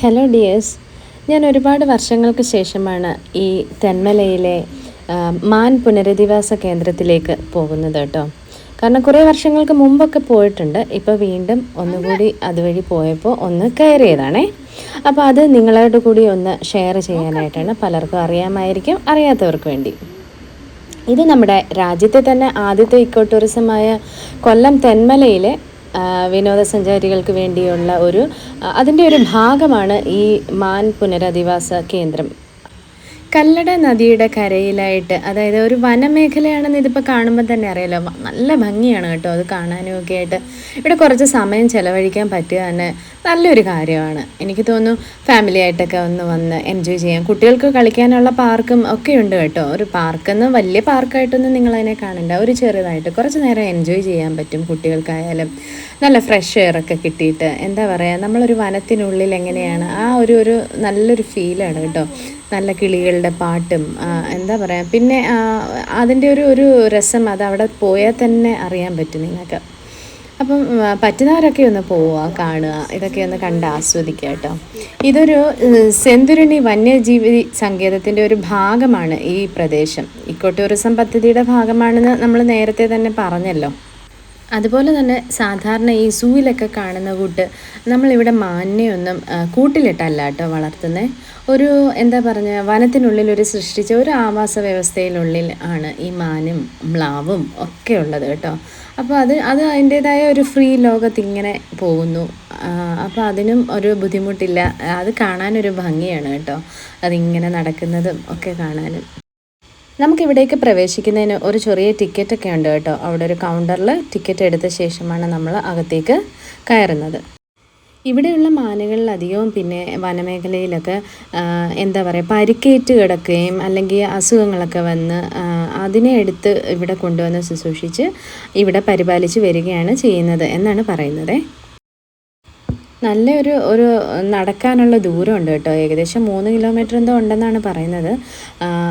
Hello dears ഞാൻ ഒരുപാട് വർഷങ്ങൾക്ക് ശേഷമാണ് ഈ തെന്മലയിലെ മാൻ പുനരധിവാസ കേന്ദ്രത്തിലേക്ക് പോകുന്നത് കേട്ടോ. കാരണം കുറേ വർഷങ്ങൾക്ക് മുമ്പൊക്കെ പോയിട്ടുണ്ട്. ഇപ്പോൾ വീണ്ടും ഒന്നുകൂടി അതുവഴി പോയപ്പോൾ ഒന്ന് കയറിയതാണേ. അപ്പോൾ അത് നിങ്ങളോട് കൂടി ഒന്ന് ഷെയർ ചെയ്യാനായിട്ടാണ് പലർക്കും അറിയാമായിരിക്കും അറിയാത്തവർക്ക് വേണ്ടി. ഇത് നമ്മുടെ രാജ്യത്തെ തന്നെ ആദ്യത്തെ ഇക്കോ ടൂറിസമായ കൊല്ലം തെന്മലയിലെ വിനോദസഞ്ചാരികൾക്ക് വേണ്ടിയുള്ള ഒരു അതിന്റെ ഒരു ഭാഗമാണ് ഈ മാൻ പുനരധിവാസ കേന്ദ്രം. കല്ലട നദിയുടെ കരയിലായിട്ട് അതായത് ഒരു വനമേഖലയാണെന്ന് ഇതിപ്പോൾ കാണുമ്പോൾ തന്നെ അറിയാലോ. നല്ല ഭംഗിയാണ് കേട്ടോ അത് കാണാനും ഒക്കെ ആയിട്ട്. ഇവിടെ കുറച്ച് സമയം ചിലവഴിക്കാൻ പറ്റുക തന്നെ നല്ലൊരു കാര്യമാണ്. എനിക്ക് തോന്നുന്നു ഫാമിലി ആയിട്ടൊക്കെ ഒന്ന് വന്ന് എൻജോയ് ചെയ്യാം. കുട്ടികൾക്ക് കളിക്കാനുള്ള പാർക്കും ഒക്കെ ഉണ്ട് കേട്ടോ. ഒരു പാർക്കെന്ന് വലിയ പാർക്കായിട്ടൊന്നും നിങ്ങളതിനെ കാണണ്ട. ഒരു ചെറുതായിട്ട് കുറച്ച് നേരം എൻജോയ് ചെയ്യാൻ പറ്റും കുട്ടികൾക്കായാലും. നല്ല ഫ്രഷ് എയർ ഒക്കെ കിട്ടിയിട്ട്. എന്താ പറയുക നമ്മളൊരു വനത്തിനുള്ളിൽ എങ്ങനെയാണ് ആ ഒരു ഒരു നല്ലൊരു ഫീലാണ് കേട്ടോ. നല്ല കിളികളുടെ പാട്ടും എന്താ പറയുക പിന്നെ അതിന്റെ ഒരു ഒരു രസം അത് അവിടെ പോയാൽ തന്നെ അറിയാൻ പറ്റും നിങ്ങൾക്ക്. അപ്പം പറ്റുന്നവരൊക്കെ ഒന്ന് പോവുക കാണുക ഇതൊക്കെ ഒന്ന് കണ്ട് ആസ്വദിക്കുക കേട്ടോ. ഇതൊരു സെന്തുരുണി വന്യജീവി സങ്കേതത്തിന്റെ ഒരു ഭാഗമാണ് ഈ പ്രദേശം. ഇക്കോ ടൂറിസം പദ്ധതിയുടെ ഭാഗമാണെന്ന് നമ്മൾ നേരത്തെ തന്നെ പറഞ്ഞല്ലോ. അതുപോലെ തന്നെ സാധാരണ ഈ സൂവിലൊക്കെ കാണുന്ന കൂട്ട് നമ്മളിവിടെ മാന്യൊന്നും കൂട്ടിലിട്ടല്ല കേട്ടോ വളർത്തുന്നത് ഒരു എന്താ പറഞ്ഞ വനത്തിനുള്ളിൽ ഒരു സൃഷ്ടിച്ച ഒരു ആവാസ വ്യവസ്ഥയിലുള്ളിൽ ആണ് ഈ മാനും മ്ലാവും ഒക്കെ ഉള്ളത് കേട്ടോ. അപ്പോൾ അത് അത് അതിന്റേതായ ഒരു ഫ്രീ ലോകത്തിങ്ങനെ പോകുന്നു. അപ്പോൾ അതിനും ഒരു ബുദ്ധിമുട്ടില്ല. അത് കാണാനൊരു ഭംഗിയാണ് കേട്ടോ. അതിങ്ങനെ നടക്കുന്നതും ഒക്കെ കാണാനും. നമുക്കിവിടേക്ക് പ്രവേശിക്കുന്നതിന് ഒരു ചെറിയ ടിക്കറ്റ് ഒക്കെ ഉണ്ട് കേട്ടോ. അവിടെ ഒരു കൗണ്ടറിൽ ടിക്കറ്റ് എടുത്ത ശേഷമാണ് നമ്മൾ അകത്തേക്ക് കയറുന്നത്. ഇവിടെയുള്ള മാനുകളിൽ അധികവും പിന്നെ വനമേഖലയിലൊക്കെ എന്താ പറയുക പരിക്കേറ്റ് കിടക്കുകയും അല്ലെങ്കിൽ അസുഖങ്ങളൊക്കെ വന്ന് അതിനെ എടുത്ത് ഇവിടെ കൊണ്ടുവന്ന് ശുശ്രൂഷിച്ച് ഇവിടെ പരിപാലിച്ച് വരികയാണ് ചെയ്യുന്നത് എന്നാണ് പറയുന്നത്. നല്ലൊരു ഒരു ഒരു നടക്കാനുള്ള ദൂരമുണ്ട് കേട്ടോ. ഏകദേശം മൂന്ന് കിലോമീറ്റർ എന്തോ ഉണ്ടെന്നാണ് പറയുന്നത്.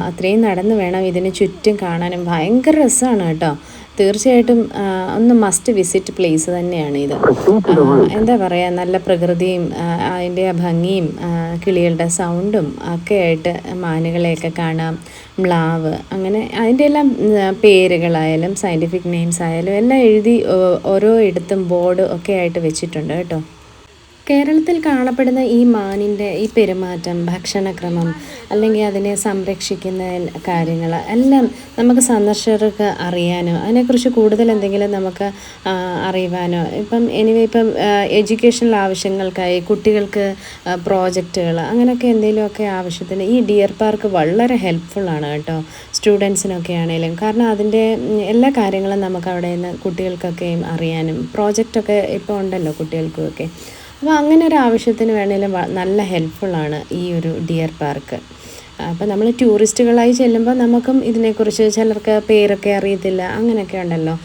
അത്രയും നടന്ന് വേണം ഇതിന് ചുറ്റും കാണാനും. ഭയങ്കര രസമാണ് കേട്ടോ. തീർച്ചയായിട്ടും ഒന്ന് മസ്റ്റ് വിസിറ്റ് പ്ലേസ് തന്നെയാണ് ഇത്. എന്താ പറയുക നല്ല പ്രകൃതിയും അതിന്റെ ആ ഭംഗിയും കിളികളുടെ സൗണ്ടും ഒക്കെ ആയിട്ട് മാനുകളെയൊക്കെ കാണാം. മ്ലാവ് അങ്ങനെ അതിന്റെ എല്ലാം പേരുകളായാലും സയന്റിഫിക് നെയിംസ് ആയാലും എല്ലാം എഴുതി ഓരോ ഇടത്തും ബോർഡ് ഒക്കെ ആയിട്ട് വെച്ചിട്ടുണ്ട് കേട്ടോ. കേരളത്തിൽ കാണപ്പെടുന്ന ഈ മാനിന്റെ ഈ പെരുമാറ്റം ഭക്ഷണക്രമം അല്ലെങ്കിൽ അതിനെ സംരക്ഷിക്കുന്ന കാര്യങ്ങൾ എല്ലാം നമുക്ക് സന്ദർശകർക്ക് അറിയാനോ അതിനെക്കുറിച്ച് കൂടുതൽ എന്തെങ്കിലും നമുക്ക് അറിയുവാനോ? ഇപ്പം എനിവേ ഇപ്പം എഡ്യൂക്കേഷണൽ ആവശ്യങ്ങൾക്കായി കുട്ടികൾക്ക് പ്രോജക്റ്റുകൾ അങ്ങനെയൊക്കെ എന്തെങ്കിലുമൊക്കെ ആവശ്യത്തിന് ഈ ഡിയർ പാർക്ക് വളരെ ഹെൽപ്ഫുള്ളാണ് കേട്ടോ സ്റ്റുഡൻസിനൊക്കെ ആണെങ്കിലും. കാരണം അതിന്റെ എല്ലാ കാര്യങ്ങളും നമുക്ക് അവിടെ നിന്ന് കുട്ടികൾക്കൊക്കെയും അറിയാനും പ്രോജക്റ്റൊക്കെ ഇപ്പോൾ ഉണ്ടല്ലോ കുട്ടികൾക്കുമൊക്കെ അപ്പോൾ അങ്ങനെ ഒരു ആവശ്യത്തിന് വേണേലും നല്ല ഹെൽപ്ഫുള്ളാണ് ഈ ഒരു ഡിയർ പാർക്ക് അപ്പോൾ നമ്മൾ ടൂറിസ്റ്റുകളായി ചെല്ലുമ്പോൾ നമുക്കും ഇതിനെക്കുറിച്ച് ചിലർക്ക് പേരൊക്കെ അറിയത്തില്ല അങ്ങനെയൊക്കെ ഉണ്ടല്ലോ.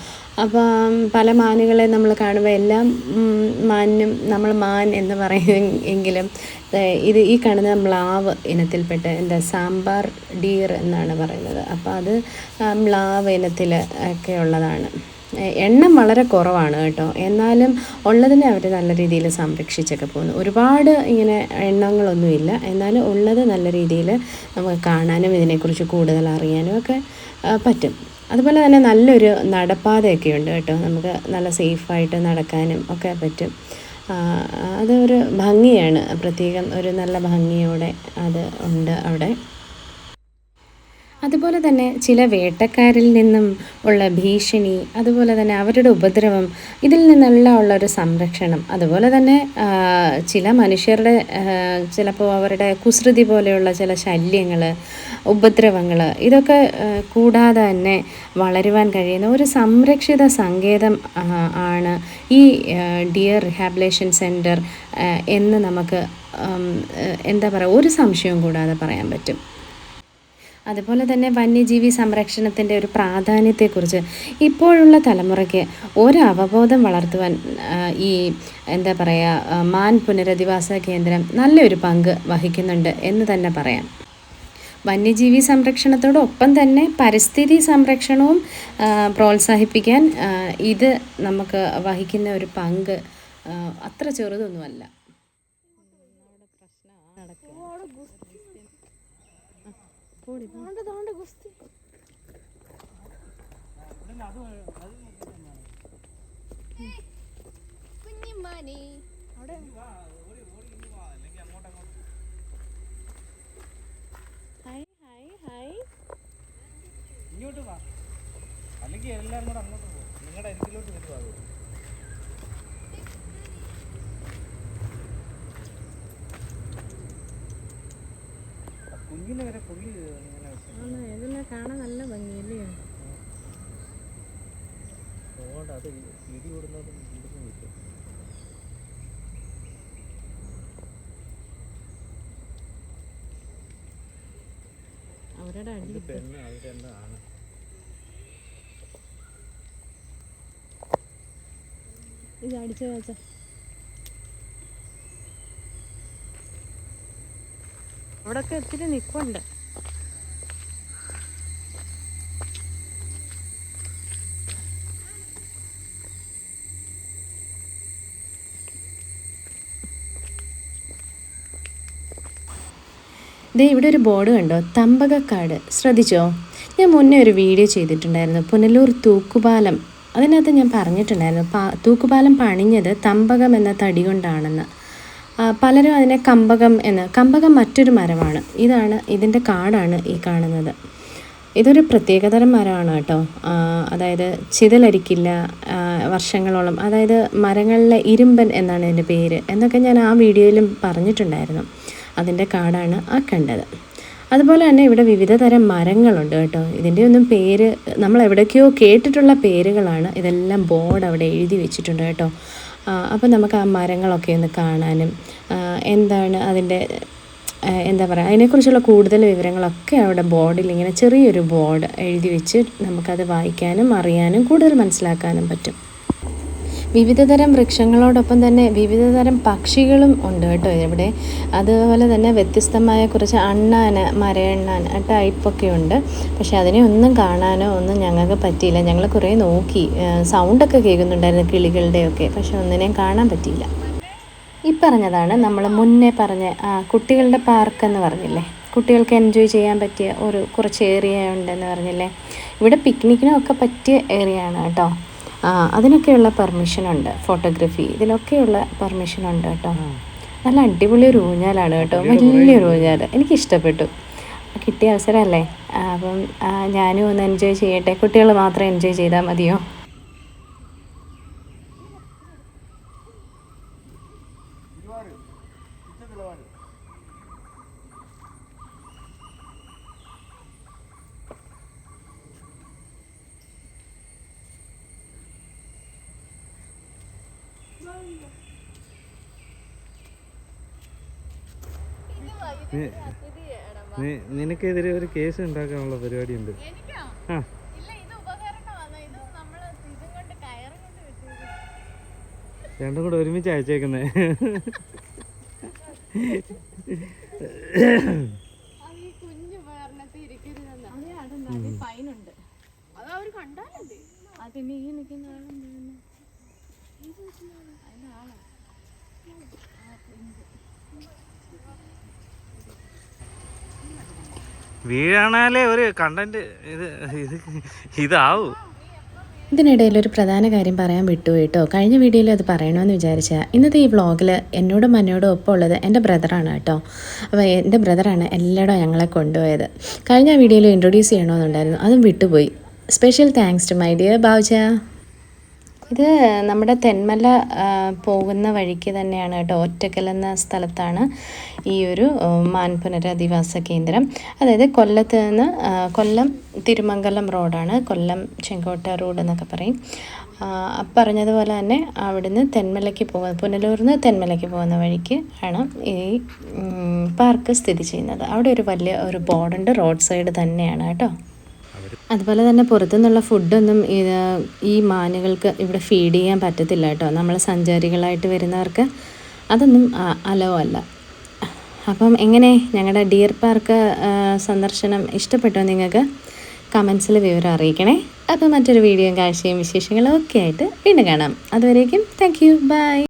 അപ്പോൾ പല മാനുകളെ നമ്മൾ കാണുമ്പോൾ എല്ലാം മാനും നമ്മൾ മാൻ എന്ന് പറയുമെങ്കിലും ഇത് ഈ കാണുന്ന മ്ലാവ് ഇനത്തിൽപ്പെട്ട എന്താ സാമ്പാർ ഡിയർ എന്നാണ് പറയുന്നത്. അപ്പോൾ അത് മ്ലാവ് ഇനത്തിൽ ഒക്കെ ഉള്ളതാണ്. എണ്ണം വളരെ കുറവാണ് കേട്ടോ. എന്നാലും ഉള്ളതിനെ അവർ നല്ല രീതിയിൽ സംരക്ഷിച്ചൊക്കെ പോകുന്നു. ഒരുപാട് ഇങ്ങനെ എണ്ണങ്ങളൊന്നുമില്ല. എന്നാലും ഉള്ളത് നല്ല രീതിയിൽ നമുക്ക് കാണാനും ഇതിനെക്കുറിച്ച് കൂടുതൽ അറിയാനും ഒക്കെ പറ്റും. അതുപോലെ തന്നെ നല്ലൊരു നടപ്പാതയൊക്കെ ഉണ്ട് കേട്ടോ. നമുക്ക് നല്ല സേഫായിട്ട് നടക്കാനും ഒക്കെ പറ്റും. അതൊരു ഭംഗിയാണ്. പ്രത്യേകം ഒരു നല്ല ഭംഗിയോടെ അത് ഉണ്ട് അവിടെ. അതുപോലെ തന്നെ ചില വേട്ടക്കാരിൽ നിന്നും ഉള്ള ഭീഷണി അതുപോലെ തന്നെ അവരുടെ ഉപദ്രവം ഇതിൽ നിന്നെല്ലാം ഉള്ള ഒരു സംരക്ഷണം അതുപോലെ തന്നെ ചില മനുഷ്യരുടെ ചിലപ്പോൾ അവരുടെ കുസൃതി പോലെയുള്ള ചില ശല്യങ്ങൾ ഉപദ്രവങ്ങൾ ഇതൊക്കെ കൂടാതെ തന്നെ വളരുവാൻ കഴിയുന്ന ഒരു സംരക്ഷിത സങ്കേതം ആണ് ഈ ഡിയർ റിഹാബിലേഷൻ സെന്റർ എന്ന് നമുക്ക് എന്താ പറയുക ഒരു സംശയവും കൂടാതെ പറയാൻ പറ്റും. അതുപോലെ തന്നെ വന്യജീവി സംരക്ഷണത്തിന്റെ ഒരു പ്രാധാന്യത്തെക്കുറിച്ച് ഇപ്പോഴുള്ള തലമുറയ്ക്ക് ഒരു അവബോധം വളർത്തുവാൻ ഈ എന്താ പറയുക മാൻ പുനരധിവാസ കേന്ദ്രം നല്ലൊരു പങ്ക് വഹിക്കുന്നുണ്ട് എന്ന് തന്നെ പറയാം. വന്യജീവി സംരക്ഷണത്തോടൊപ്പം തന്നെ പരിസ്ഥിതി സംരക്ഷണവും പ്രോത്സാഹിപ്പിക്കാൻ ഇത് നമുക്ക് വഹിക്കുന്ന ഒരു പങ്ക് അത്ര ചെറുതൊന്നുമല്ല. കുഞ്ഞിമാനി അവിടെ. Hi hi hi. ഇങ്ങോട്ട് വാ. അല്ലെങ്കിൽ എല്ലാവരും കൂടെ അങ്ങോട്ട് പോകും നിങ്ങളുടെ അരികിലോട്ട് വരുവാ. അത് വരെ പുള്ളി. ഇതെല്ലാം കാണാൻ നല്ല ഭംഗിയല്ലേ? അതുകൊണ്ട് അത് ഇടി കൊടുന്നതും ഇടിഞ്ഞു കിട്ടും അവരുടെ അടി ഇത് പെണ്ണ് അടിച്ചു വെച്ച അവിടൊക്കെ ഒത്തിരി നിൽപ്പുണ്ട് ദേ ഇവിടെ ഒരു ബോർഡ് കണ്ടോ? തമ്പകക്കാട്. ശ്രദ്ധിച്ചോ? ഞാൻ മുന്നേ ഒരു വീഡിയോ ചെയ്തിട്ടുണ്ടായിരുന്നു. പുനലൂർ തൂക്കുപാലം. അതിനകത്ത് ഞാൻ പറഞ്ഞിട്ടുണ്ടായിരുന്നു. പാ തൂക്കുപാലം പണിഞ്ഞത് തമ്പകം എന്ന തടി കൊണ്ടാണെന്ന്. പലരും അതിനെ കമ്പകം എന്ന് കമ്പകം മറ്റൊരു മരമാണ്. ഇതാണ് ഇതിന്റെ കാടാണ് ഈ കാണുന്നത്. ഇതൊരു പ്രത്യേകതരം മരമാണ് കേട്ടോ. അതായത് ചിതലരിക്കില്ല വർഷങ്ങളോളം. അതായത് മരങ്ങളിലെ ഇരുമ്പൻ എന്നാണ് ഇതിന്റെ പേര്. എന്നൊക്കെ ഞാൻ ആ വീഡിയോയിലും പറഞ്ഞിട്ടുണ്ടായിരുന്നു. അതിന്റെ കാടാണ് ആ കണ്ടത്. അതുപോലെ തന്നെ ഇവിടെ വിവിധ തരം മരങ്ങളുണ്ട് കേട്ടോ. ഇതിന്റെ ഒന്നും പേര് നമ്മൾ എവിടേക്കോ കേട്ടിട്ടുള്ള പേരുകളാണ്. ഇതെല്ലാം ബോർഡ് അവിടെ എഴുതി വെച്ചിട്ടുണ്ട് കേട്ടോ. അപ്പോൾ നമുക്ക് ആ മരങ്ങളൊക്കെ ഒന്ന് കാണാനും എന്താണ് അതിന്റെ എന്താ പറയുക അതിനെക്കുറിച്ചുള്ള കൂടുതൽ വിവരങ്ങളൊക്കെ അവിടെ ബോർഡിൽ ഇങ്ങനെ ചെറിയൊരു ബോർഡ് എഴുതി വെച്ച് നമുക്കത് വായിക്കാനും അറിയാനും കൂടുതൽ മനസ്സിലാക്കാനും പറ്റും. വിവിധതരം വൃക്ഷങ്ങളോടൊപ്പം തന്നെ വിവിധതരം പക്ഷികളും ഉണ്ട് കേട്ടോ ഇവിടെ. അതുപോലെ തന്നെ വ്യത്യസ്തമായ കുറച്ച് അണ്ണാന് മരയണ്ണാൻ ടൈപ്പൊക്കെ ഉണ്ട്. പക്ഷെ അതിനെ ഒന്നും കാണാനോ ഒന്നും ഞങ്ങൾക്ക് പറ്റിയില്ല. ഞങ്ങൾ കുറേ നോക്കി. സൗണ്ടൊക്കെ കേൾക്കുന്നുണ്ടായിരുന്നു കിളികളുടെയൊക്കെ. പക്ഷെ ഒന്നിനെയും കാണാൻ പറ്റിയില്ല. ഈ പറഞ്ഞതാണ് നമ്മൾ മുന്നേ പറഞ്ഞ കുട്ടികളുടെ പാർക്ക് എന്ന് പറഞ്ഞില്ലേ? കുട്ടികൾക്ക് എൻജോയ് ചെയ്യാൻ പറ്റിയ ഒരു കുറച്ച് ഏരിയ ഉണ്ടെന്ന് പറഞ്ഞില്ലേ? ഇവിടെ പിക്നിക്കിനും ഒക്കെ പറ്റിയ ഏരിയ ആണ് കേട്ടോ. അതിനൊക്കെയുള്ള പെർമിഷൻ ഉണ്ട്. ഫോട്ടോഗ്രാഫി ഇതിനൊക്കെയുള്ള പെർമിഷൻ ഉണ്ട് കേട്ടോ. നല്ല അടിപൊളി ഒരു ഊഞ്ഞാലാണ് കേട്ടോ. വലിയൊരു ഊഞ്ഞാൽ എനിക്ക് ഇഷ്ടപ്പെട്ടു. കിട്ടിയ അവസരമല്ലേ? അപ്പം ഞാനും ഒന്ന് എൻജോയ് ചെയ്യട്ടെ. കുട്ടികൾ മാത്രം എൻജോയ് ചെയ്താൽ മതിയോ? നിനക്കെതിരെ ഒരു കേസ് ഉണ്ടാക്കാനുള്ള പരിപാടിയുണ്ട്. ആ. അത് വെച്ചത് രണ്ടും കൂടെ ഒരുമിച്ച് അയച്ചേക്കുന്നേ. അത് ഈ നിൽക്കുന്ന ഉപകരണത്തിൽ വീഴാണാലേ ഒരു കണ്ടന്റ് ഇത് ഇത് ഇതാവൂ. ഇതിനിടയിൽ ഒരു പ്രധാന കാര്യം പറയാൻ വിട്ടു കേട്ടോ. കഴിഞ്ഞ വീഡിയോയിൽ അത് പറയണമെന്ന് വിചാരിച്ച ഇന്നത്തെ ഈ വ്ളോഗിൽ എന്നോടും മനോടും ഒപ്പം ഉള്ളത് എന്റെ ബ്രദറാണ് കേട്ടോ. അപ്പോൾ എന്റെ ബ്രദറാണ് എല്ലായിടും ഞങ്ങളെ കൊണ്ടുപോയത്. കഴിഞ്ഞ വീഡിയോയിൽ ഇൻട്രൊഡ്യൂസ് ചെയ്യണമെന്നുണ്ടായിരുന്നു അതും വിട്ടുപോയി. Special thanks to my dear Bavucha ഇത് നമ്മുടെ തെന്മല പോകുന്ന വഴിക്ക് തന്നെയാണ് കേട്ടോ. ഒറ്റക്കൽ എന്ന സ്ഥലത്താണ് ഈ ഒരു ആ, മാൻ പുനരധിവാസ കേന്ദ്രം. അതായത് കൊല്ലത്ത് നിന്ന് കൊല്ലം തിരുമംഗലം റോഡാണ്. കൊല്ലം ചെങ്കോട്ട റോഡ് എന്നൊക്കെ പറയും. പറഞ്ഞതുപോലെ തന്നെ അവിടുന്ന് തെന്മലയ്ക്ക് പോകുന്ന പുനലൂരിൽ നിന്ന് തെന്മലയ്ക്ക് പോകുന്ന വഴിക്ക് ആണ് ഈ പാർക്ക് സ്ഥിതി ചെയ്യുന്നത്. അവിടെ ഒരു വലിയ ഒരു ബോർഡുണ്ട് റോഡ് സൈഡ് തന്നെയാണ് കേട്ടോ. അതുപോലെ തന്നെ പുറത്തുനിന്നുള്ള ഫുഡൊന്നും ഈ മാനുകൾക്ക് ഇവിടെ ഫീഡ് ചെയ്യാൻ പറ്റത്തില്ല കേട്ടോ. നമ്മൾ സഞ്ചാരികളായിട്ട് വരുന്നവർക്ക് അതൊന്നും അലോ അല്ല. അപ്പം എങ്ങനെ ഞങ്ങളുടെ ഡിയർ പാർക്ക് സന്ദർശനം ഇഷ്ടപ്പെട്ടോ നിങ്ങൾക്ക്? കമൻസിൽ വിവരം അറിയിക്കണേ. അപ്പോൾ മറ്റൊരു വീഡിയോയും കാഴ്ചയും വിശേഷങ്ങളും ഒക്കെ ആയിട്ട് വീണ്ടും കാണാം. അതുവരേക്കും താങ്ക് യു ബൈ